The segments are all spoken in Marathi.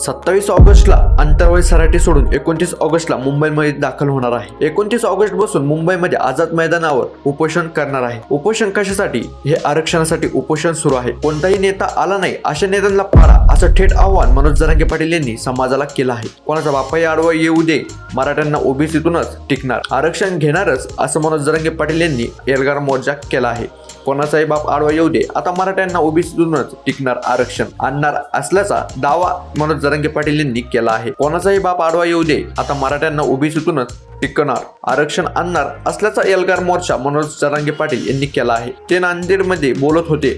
सत्तावीस ऑगस्टला आंतरवय सराटी सोडून एकोणतीस ऑगस्टला मुंबईमध्ये दाखल होणार आहे. एकोणतीस ऑगस्ट बसून मुंबईमध्ये आझाद मैदानावर उपोषण करणार आहे. उपोषण कशासाठी? हे आरक्षणासाठी उपोषण सुरू आहे. कोणताही नेता आला नाही अशा नेत्यांना पाडा. असं थेट आव्हान मनोज जरांगे पाटील यांनी समाजाला केलं आहे. कोणाचा बापाही आडवा येऊ दे मराठ्यांना ओबीसीतूनच टिकणार. आरक्षण घेणारच असं मनोज जरांगे पाटील यांनी एल्गार मोर्चा केला आहे. कोणाचाही बाप आडवा येऊ दे आता मराठ्यांना ओबीसीतूनच टिकणार आरक्षण. आणणार असल्याचा दावा मनोज जरांगे पाटील यांनी केला आहे. कोणाचाही बाप आडवा येऊ दे आता मराठ्यांना ओबीसीतूनच टिकणार. आरक्षण आणणार असल्याचा एल्गार मोर्चा मनोज जरांगे पाटील यांनी केला आहे. ते नांदेडमध्ये बोलत होते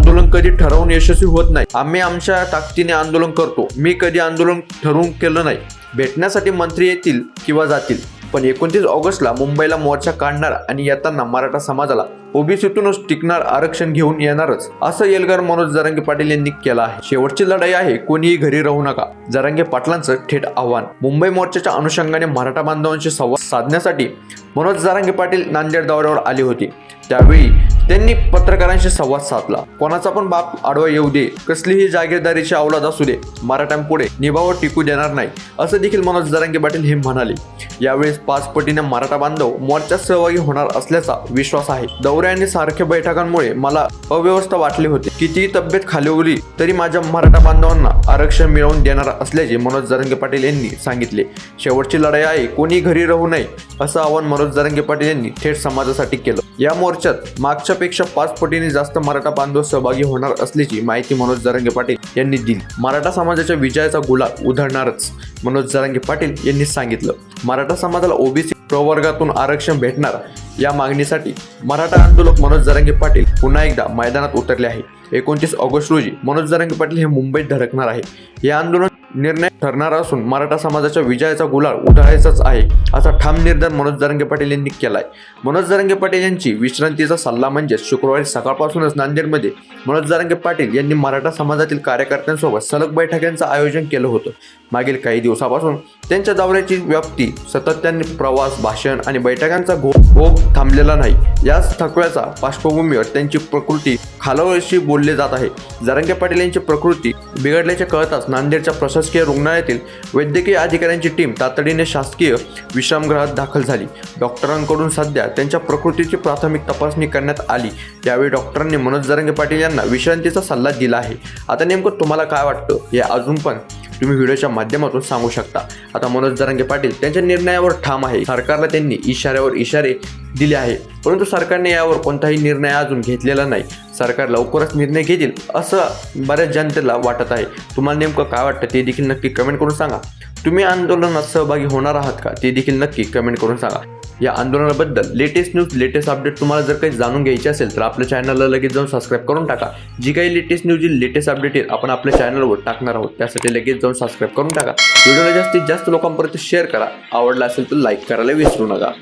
आंदोलन कधी ठरवून यशस्वी होत नाही. आम्ही आमच्या ताकदीने आंदोलन करतो. मी कधी आंदोलन ठरवून केलं नाही. भेटण्यासाठी मंत्री येतील किंवा जातील. पण एकोणतीस ऑगस्टला मुंबईला मोर्चा काढणार आणि येताना मराठा समाजाला ओबीसीतूनच टिकणार आरक्षण घेऊन येणारच असं येलगार मनोज जरांगे पाटील यांनी केलं आहे. शेवटची लढाई आहे कोणीही घरी राहू नका. जरांगे पाटलांचं थेट आव्हान. मुंबई मोर्चाच्या अनुषंगाने मराठा बांधवांशी संवाद साधण्यासाठी मनोज जरांगे पाटील नांदेड दौऱ्यावर आले होते. त्यावेळी त्यांनी पत्रकारांशी संवाद साधला. कोणाचा पण बाप आडवा येऊ दे कसलीही जागीरदारीची अवलाद असू दे मराठ्यांपुढे निभावर टिकू देणार नाही असं देखील मनोज जरांगे पाटील हे म्हणाले. यावेळेस पाच पटीने मराठा बांधव मोर्चात सहभागी होणार असल्याचा विश्वास आहे. दौऱ्या आणि सारख्या बैठकांमुळे मला अव्यवस्था वाटली होती. कितीही तब्येत खालीवली तरी माझ्या मराठा बांधवांना आरक्षण मिळवून देणार असल्याचे मनोज जारंगे पाटील यांनी सांगितले. शेवटची लढाई आहे कोणी घरी राहू नये असं आव्हान मनोज जरंगे पाटील यांनी थेट समाजासाठी केलं. या मोर्चात मागच्या पेक्षा पाच पटीने जास्त मराठा बांधव सहभागी होणार असल्याची माहिती मनोज जरंगे पाटील यांनी दिली. मराठा समाजाच्या विजयाचा गुलाब उधळणारच मनोज जरांगे पाटील यांनी सांगितलं. मराठा समाजाला ओबीसी प्रवर्गातून आरक्षण भेटणार या मागणीसाठी मराठा आंदोलक मनोज जरांगे पाटील पुन्हा एकदा मैदानात उतरले आहे. एकोणतीस ऑगस्ट रोजी मनोज जरांगे पाटील हे मुंबईत धडकणार आहे. हे आंदोलन निर्णय ठरणार असून मराठा समाजाच्या विजयाचा गुलाल उधळायचाच आहे असा ठाम निर्धार मनोज जरंगे पाटील यांनी केलाय. मनोज जरंगे पाटील यांची विश्रांतीचा सल्ला म्हणजे शुक्रवारी सकाळपासूनच नांदेडमध्ये मनोज जरंगे पाटील यांनी मराठा समाजातील कार्यकर्त्यांसोबत सलग बैठकांचं आयोजन केलं होतं. मागील काही दिवसापासून त्यांच्या दौऱ्याची व्याप्ती सातत्याने प्रवास भाषण आणि बैठकांचा घो ओघ थांबलेला नाही. याच थकव्याचा पार्श्वभूमीवर त्यांची प्रकृती खालावशी बोलले जात आहे. जरंगे पाटील यांची प्रकृती बिघडल्याचे कळताच नांदेडच्या प्रशासकीय रुग्णालयातील वैद्यकीय अधिकाऱ्यांची टीम तातडीने शासकीय विश्रामगृहात दाखल झाली. डॉक्टरांकडून सध्या त्यांच्या प्रकृतीची प्राथमिक तपासणी करण्यात आली. यावेळी डॉक्टरांनी मनोज जरंगे पाटील यांना विश्रांतीचा सल्ला दिला आहे. आता नेमकं तुम्हाला काय वाटतं हे अजून पण तुम्ही व्हिडिओच्या माध्यमातून सांगू शकता. आता मनोज जरांगे पाटील त्यांच्या निर्णयावर ठाम आहे. सरकारला त्यांनी इशाऱ्यावर इशारे दिले आहे. परंतु सरकारने यावर कोणताही निर्णय अजून घेतलेला नाही. सरकार लवकरच निर्णय घेतील असं बऱ्याच जनतेला वाटत आहे. तुम्हाला नेमकं काय वाटतं ते देखील नक्की कमेंट करून सांगा. तुम्ही आंदोलनात सहभागी होणार आहात का? ते देखील नक्की कमेंट करून सांगा. या आंदोलनाबद्दल लेटेस्ट न्यूज लेटेस्ट अपडेट तुम्हाला जर काही जाणून घ्यायचे असेल तर आपल्या चॅनलला लगेच जाऊन सबस्क्राईब करून टाका. जी काही लेटेस्ट न्यूज लेटेस्ट अपडेट येईल आपण आपल्या चॅनलवर टाकणार आहोत. त्यासाठी लगेच जाऊन सबस्क्राईब करून टाका. व्हिडिओला जास्तीत जास्त लोकांपर्यंत शेअर करा. आवडला असेल तर लाईक करायला विसरू नका.